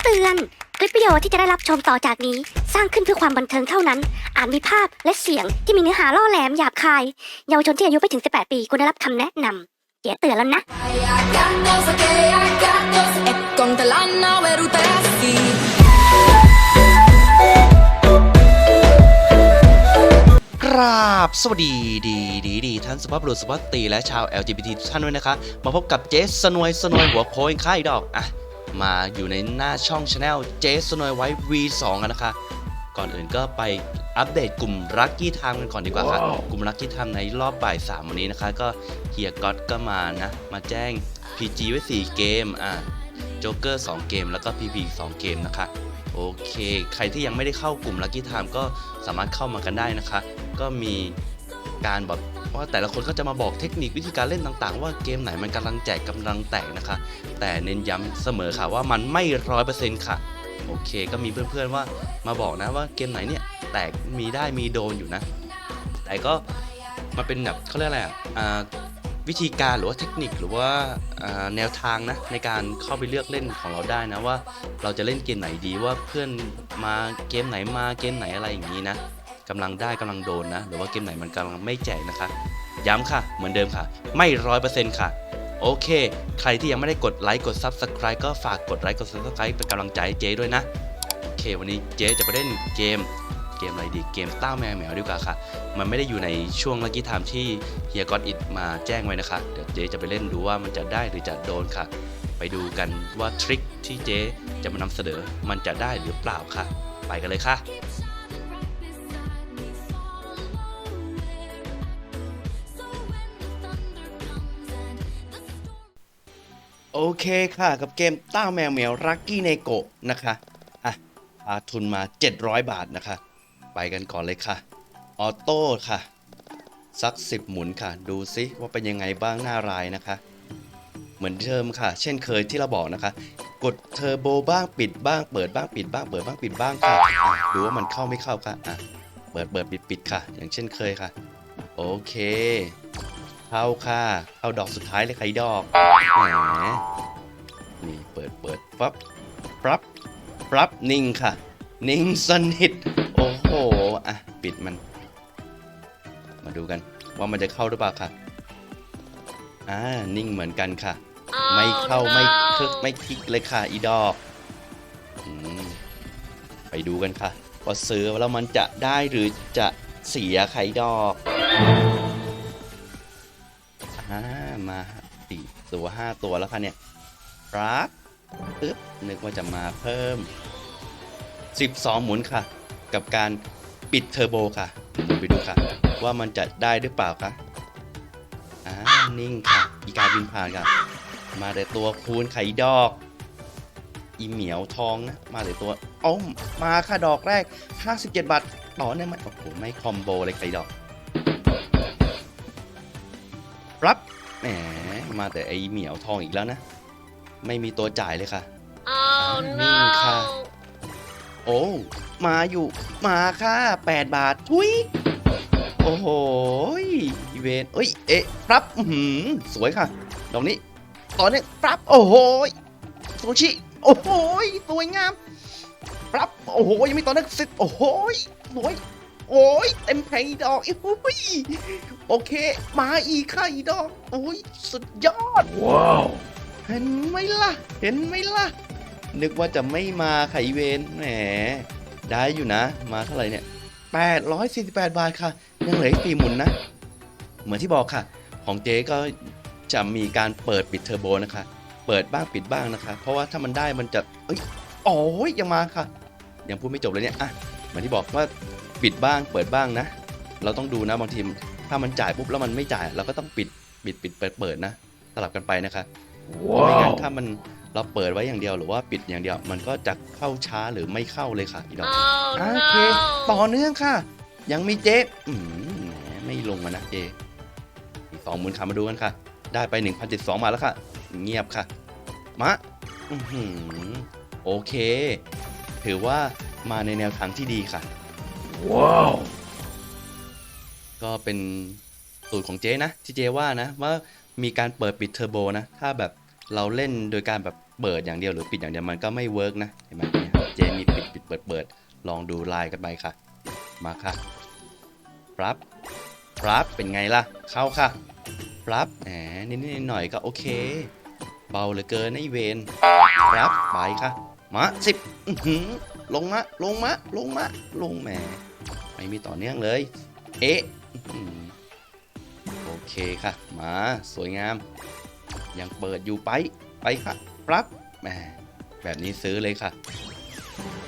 ำเตือน คลิปวิดีโอที่จะได้รับชมต่อจากนี้ สร้างขึ้นเพื่อความบันเทิงเท่านั้น อาจมีภาพและเสียงที่มีเนื้อหาล่อแหลมหยาบคาย เยาวชนที่อายุไม่ถึง 18 ปีควรได้รับคำแนะนำเดี๋ยวเตือนแล้วนะ Gandoso che gandoso e con te l'hanno veduta sì กราบสวัสดีดีดีดีท่านสุภาพบุรุษสุภาพสตรีและชาว LGBT ทุกท่านด้วยนะคะ มาพบกับเจสสนวยสนวยหัวโค้งค่ายดอกอะ มาอยู่ในหน้าช่องชาแนลเจสสนวยไว้ V2 กันนะคะ ก่อนอื่นก็ไปอัปเดตกลุ่มรักกี้ไทม์กันก่อนดีกว่าค่ะ กลุ่มรักกี้ไทม์ในรอบบ่ายสามวันนี้นะคะ ก็เฮียก็อตก็มานะ มาแจ้ง PG ไว้ 4 เกม อะโจ๊กเกอร์ 2 เกม แล้วก็ PP 2 เกมนะคะ โอเค ใครที่ยังไม่ได้เข้ากลุ่ม Lucky Time ก็สามารถเข้ามากันได้นะคะ ก็มี การแบบว่าแต่ละคนก็จะมาบอกเทคนิควิธีการเล่นต่างๆ ว่าเกมไหนมันกำลังแจกกำลังแตกนะคะ แต่เน้นย้ำเสมอค่ะว่ามันไม่ร้อยเปอร์เซ็นต์ค่ะ โอเค ก็มีเพื่อนๆว่ามาบอกนะว่าเกมไหนเนี่ยแตกมีได้มีโดนอยู่นะ แต่ก็มาเป็นแบบเขาเรียกอะไรอะวิธีการหรือว่าเทคนิคหรือว่าแนวทางนะในการเข้าไปเลือกเล่นของเราได้นะว่า เราจะเล่นเกมไหนดีว่าเพื่อนมาเกมไหนมาเกมไหนอะไรอย่างนี้นะ กำลังได้กำลังโดนนะ หรือว่าเกมไหนมันกำลังไม่แจกนะคะ ย้ำค่ะเหมือนเดิมค่ะ ไม่ร้อยเปอร์เซ็นต์ค่ะ โอเค ใครที่ยังไม่ได้กดไลค์กด Subscribe ก็ฝากกดไลค์กด Subscribe เป็นกำลังใจเจ๊ด้วยนะโอเค วันนี้เจ๊จะไปเล่นเกมเกมอะไรดีเกมต้าแมวแมวดีกว่าค่ะ มันไม่ได้อยู่ในช่วงลักกี้ไทม์ที่เฮียกอตอิดมาแจ้งไว้นะคะ เดี๋ยวเจ๊จะไปเล่นดูว่ามันจะได้หรือจะโดนค่ะ ไปดูกันว่าทริคที่เจ๊จะมานำเสนอมันจะได้หรือเปล่าค่ะ ไปกันเลยค่ะ โอเคค่ะ กับเกมต้าแมวแมวรักกี้เนโกะนะคะอะพาทุนมา 700 บาทนะคะ ไปกันก่อนเลยค่ะ ออโต้ค่ะ สัก 10 หมุนค่ะ ดูซิว่าเป็นยังไงบ้างหน้ารายนะคะ เหมือนเดิมค่ะ เช่นเคยที่เราบอกนะคะ กดเทอร์โบบ้างปิดบ้างเปิดบ้างปิดบ้างเปิดบ้างปิดบ้างค่ะอะดูว่ามันเข้าไม่เข้าค่ะอะเปิดเปิดปิดปิดค่ะ อย่างเช่นเคยค่ะ โอเค เข้าค่ะ เข้าดอกสุดท้ายเลยค่ะอีดอกแหมนี่เปิดเปิดปั๊บปั๊บปั๊บนิ่งค่ะ นิ่งสนิท โอ้โห อะ ปิดมัน มาดูกัน ว่ามันจะเข้าหรือเปล่าค่ะ อ่า นิ่งเหมือนกันค่ะ ไม่เข้าไม่คึกไม่คลิกเลยค่ะ อีดอกอมไปดูกันค่ะว่าซื้อแล้วมันจะได้หรือจะเสียไข่ดอกามาสี่ตัวห้าตัวแล้วค่ะเนี่ยรักปึ๊บนึกว่าจะมาเพิ่ม 12 หมุนค่ะ กับการปิดเทอร์โบค่ะหมุนไปดูค่ะ ว่ามันจะได้หรือเปล่าคะอ่านิ่งค่ะ อีกาบินผ่านค่ะ มาแต่ตัวคูณไข่ดอก อีเหมียวทองนะ มาแต่ตัวอ้อมมาค่ะดอกแรก 57 บาท ต่อเนี่ยไหมโอ้โหไม่คอมโบเลยไข่ดอก รับแหมมาแต่ไอเหมียวทองอีกแล้วนะ ไม่มีตัวจ่ายเลยค่ะ Oh นิ่งค่ะโอ้ มาอยู่ มาค่ะ 8 บาท ทุย โอ้โหยอีเวนเอ้ย เอ๊ะครับอื้อหือสวยค่ะ ดอกนี้ ตอนนี้ปรับ โอ้โหยโซชิ โอ้โหยสวยงาม ปรับ โอ้โหยังมีตอนนี้สิโอ้โหยสวย โอ้ยเต็มแผงอีดอกโอ้ยโอเค มาอีกค่ะอีดอก โอ้ยสุดยอด ว้าว เห็นไหมล่ะ เห็นไหมล่ะ นึกว่าจะไม่มาไขเวนแหม ได้อยู่นะ มาเท่าไหร่เนี่ย 848 บาทค่ะ ยังเหลืออีกสี่หมุนนะ เหมือนที่บอกค่ะ ของเจ๊ก็จะมีการเปิดปิดเทอร์โบนะคะ เปิดบ้างปิดบ้างนะคะ เพราะว่าถ้ามันได้มันจะ เอ้ย โอ้ยยังมาค่ะ ยังพูดไม่จบเลยเนี่ย อะเหมือนที่บอกว่า ปิดบ้างเปิดบ้างนะ เราต้องดูนะบางทีถ้ามันจ่ายปุ๊บแล้วมันไม่จ่าย เราก็ต้องปิดปิดปิดเปิดเปิดนะสลับกันไปนะคะไม่งั้นถ้ามันเราเปิดไว้อย่างเดียวหรือว่าปิดอย่างเดียว มันก็จะเข้าช้าหรือไม่เข้าเลยค่ะพี่ดอก Oh โอเคต่อเนื่องค่ะ ยังมีเจ๊อืมแหมไม่ลงมานะเจอีกสองหมื่นขามาดูกันค่ะ ได้ไป1,072มาแล้วค่ะ เงียบค่ะมาอือหือโอเค ถือว่ามาในแนวทางที่ดีค่ะ ว้าว ก็เป็นสูตรของเจ๊นะ ที่เจ๊ว่านะ ว่ามีการเปิดปิดเทอร์โบนะ ถ้าแบบเราเล่นโดยการแบบเปิดอย่างเดียวหรือปิดอย่างเดียวมันก็ไม่เวิร์กนะ เห็นไหมเนี่ยเจมีปิดปิดเปิดเปิดลองดูลายกันไปค่ะ มาค่ะรับรับเป็นไงล่ะ เข้าค่ะรับแหมนิดๆหน่อยก็โอเค เบาเหลือเกินนะไอเวนรับไปค่ะ มาสิบลงมาลงมาลงมาลงแหม ไม่มีต่อเนื่องเลย เอ๊ะโอเคค่ะ มาสวยงาม ยังเปิดอยู่ไปไปค่ะรับแหมแบบนี้ซื้อเลยค่ะ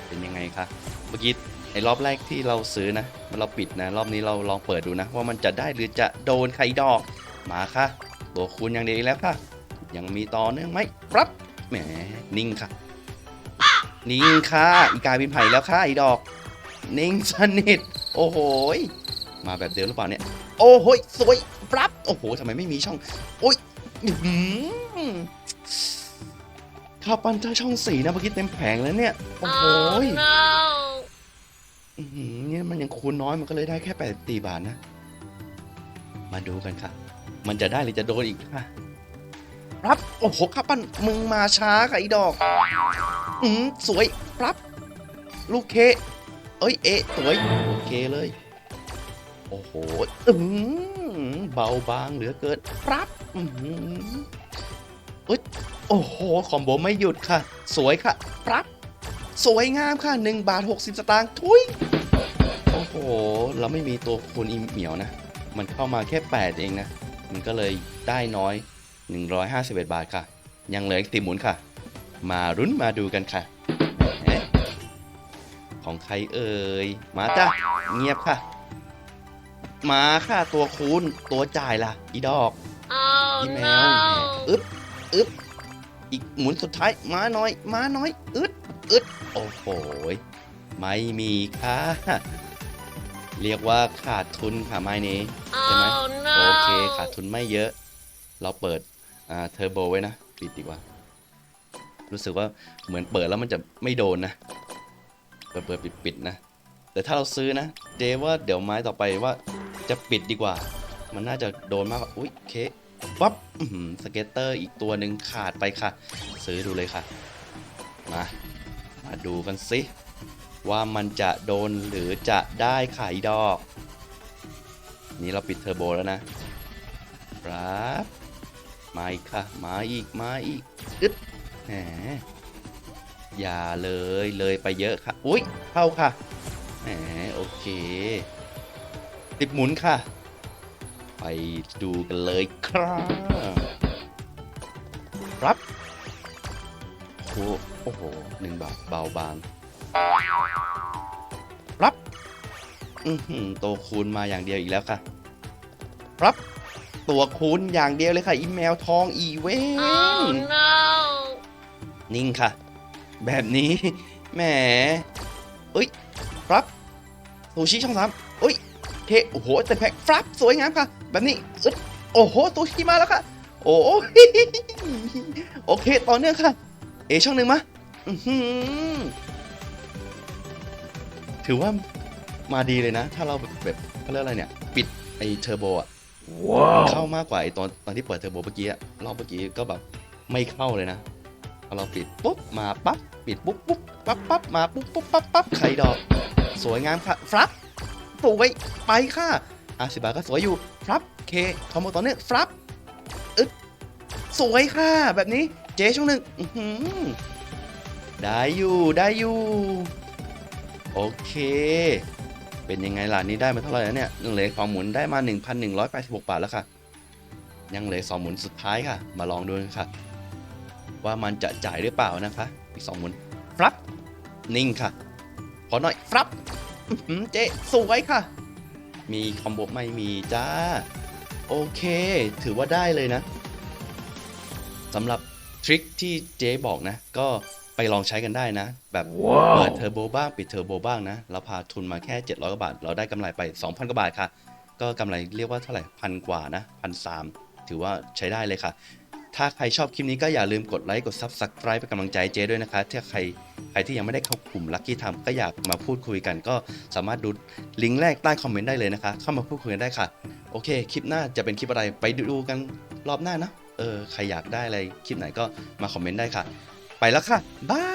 เป็นยังไงคะเมื่อกี้ไอ้รอบแรกที่เราซื้อนะมันเราปิดนะ รอบนี้เราลองเปิดดูนะ ว่ามันจะได้หรือจะโดนใครดอก มาค่ะ ตัวคูณอย่างเดียวแล้วค่ะ ยังมีต่อเนื่องไหมรับแหมนิ่งค่ะ นิ่งค่ะ อีกาบินไผ่แล้วค่ะอีดอก นิ่งสนิท โอ้โหยมาแบบเดิมหรือเปล่าเนี่ย โอ้โหยสวยรับโอ้โหทำไมไม่มีช่อง โอ้ยอื้อหือข้าวปั้นเจ้าช่องสีนะเมื่อกี้เต็มแผงแล้วเนี่ย โอ้โหยอื้อหือเนี่ยมันยังคูณน้อยมันก็เลยได้แค่แปดตีบาทนะ มาดูกันค่ะ มันจะได้หรือจะโดนอีกค่ะรับโอ้โหข้าวปั้นมึงมาช้าค่ะไอ้ดอก อืมสวยรับลูกเค เอ้ยเอ๊ะสวยโอเคเลย โอ้โหอืมเบาบางเหลือเกินรับอืมเอ้ยโอ้โหคอมโบไม่หยุดค่ะ สวยค่ะรับสวยงามค่ะ1บาท60 สตางค์ทุยโอ้โหเราไม่มีตัวคูณอีเหมียวนะ มันเข้ามาแค่ 8 เองนะ มันก็เลยได้น้อย 151 บาทค่ะ ยังเหลืออีกติหมุนค่ะ มารุ้นมาดูกันค่ะ ของใครเอ่ยมาจ้ะเงียบค่ะ มาค่ะตัวคูณตัวจ่ายล่ะ อีดอกอีแมวแหมอึ๊บอึ๊บอีกหมุนสุดท้ายมาหน่อยมาหน่อยอึดอึดโอ้โหยไม่มีค่ะ เรียกว่าขาดทุนค่ะไม้นี้ใช่ไหมโอเคขาดทุนไม่เยอะ เราเปิดอ่าเทอร์โบไว้นะปิดดีกว่า รู้สึกว่าเหมือนเปิดแล้วมันจะไม่โดนนะ เปิดเปิดปิดปิดนะ แต่ถ้าเราซื้อนะเจว่าเดี๋ยวไม้ต่อไปว่าจะปิดดีกว่า มันน่าจะโดนมากกว่าอุ้ยเคปั๊บสเก็ตเตอร์อีกตัวหนึ่งขาดไปค่ะ ซื้อดูเลยค่ะ มา มาดูกันสิ ว่ามันจะโดนหรือจะได้ไข่ดอก นี่เราปิดเทอร์โบแล้วนะครับมาอีกค่ะ มาอีก มาอีก อึดแหม อย่าเลยเลยไปเยอะค่ะ อุ้ยเข้าค่ะแหมโอเคติดหมุนค่ะ ไปดูกันเลยครับรับโอ้โอ้โหหนึ่งบาทเบาบางรับอือหือตัวคูณมาอย่างเดียวอีกแล้วค่ะ รับ ตัวคูณอย่างเดียวเลยค่ะอีเมลทองอีเวนนิ่งค่ะ แบบนี้แหมเอ้ยรับซูชิช่องสามเอ้ยเคโอ้โหแต่แพ็คฟรับสวยงามค่ะ แบบนี้อึดโอ้โหซูชิมาแล้วค่ะ โอ้ยโอเคต่อเนื่องค่ะ เอช่องหนึ่งมาอื้อหือถือว่ามาดีเลยนะ ถ้าเราแบบแบบเขาเรียกอะไรเนี่ย ปิดไอเทอร์โบอะเข้ามากกว่าไอตอนตอนที่เปิดเทอร์โบเมื่อกี้อะรอบเมื่อกี้ก็แบบไม่เข้าเลยนะพ อเราปิดปุ๊บมาปั๊บปิดปุ๊บปุ๊บปั๊บปั๊บมาปุ๊บปุ๊บปั๊บปั๊บไข่ดอก สวยงามค่ะฟลับปลูกไว้ไปค่ะอาสิบาทก็สวยอยู่ฟลับเคคอมโบต่อเนื่องฟลับอึดสวยค่ะ แบบนี้เจ๊ช่วงหนึ่งได้อยู่ได้อยู่ โอเค เป็นยังไงล่ะนี่ได้มาเท่าไหร่แล้วเนี่ยเหลือของหมุนได้มา 1,186 บาทแล้วค่ะ ยังเหลือสองหมุนสุดท้ายค่ะ มาลองดูกันค่ะ ว่ามันจะจ่ายหรือเปล่านะคะอีกสองหมุนฟลับนิ่งค่ะ ขอหน่อยฟลับอื้อหือเจ๊สวยค่ะ มีคอมโบไม่มีจ้า โอเค ถือว่าได้เลยนะสำหรับทริคที่เจ๊บอกนะ ก็ไปลองใช้กันได้นะ แบบเปิดเทอร์โบบ้าง ปิดเทอร์โบบ้างนะ เราพาทุนมาแค่ 700กว่าบาท เราได้กำไรไป 2,000กว่าบาทค่ะ ก็กำไรเรียกว่าเท่าไหร่พันกว่านะพันสามถือว่าใช้ได้เลยค่ะ ถ้าใครชอบคลิปนี้ก็อย่าลืมกดไลค์ กด Subscribe เป็นกำลังใจเจ๊ด้วยนะคะถ้าใครใครที่ยังไม่ได้เข้ากลุ่ม Lucky Time ก็อยากมาพูดคุยกัน ก็สามารถดูลิงก์แรกใต้คอมเมนต์ได้เลยนะคะ เข้ามาพูดคุยกันได้ค่ะ โอเค คลิปหน้าจะเป็นคลิปอะไรไปดูกันรอบหน้านะ เอเออใครอยากได้อะไรคลิปไหนก็มาคอมเมนต์ได้ค่ะ ไปแล้วค่ะบาย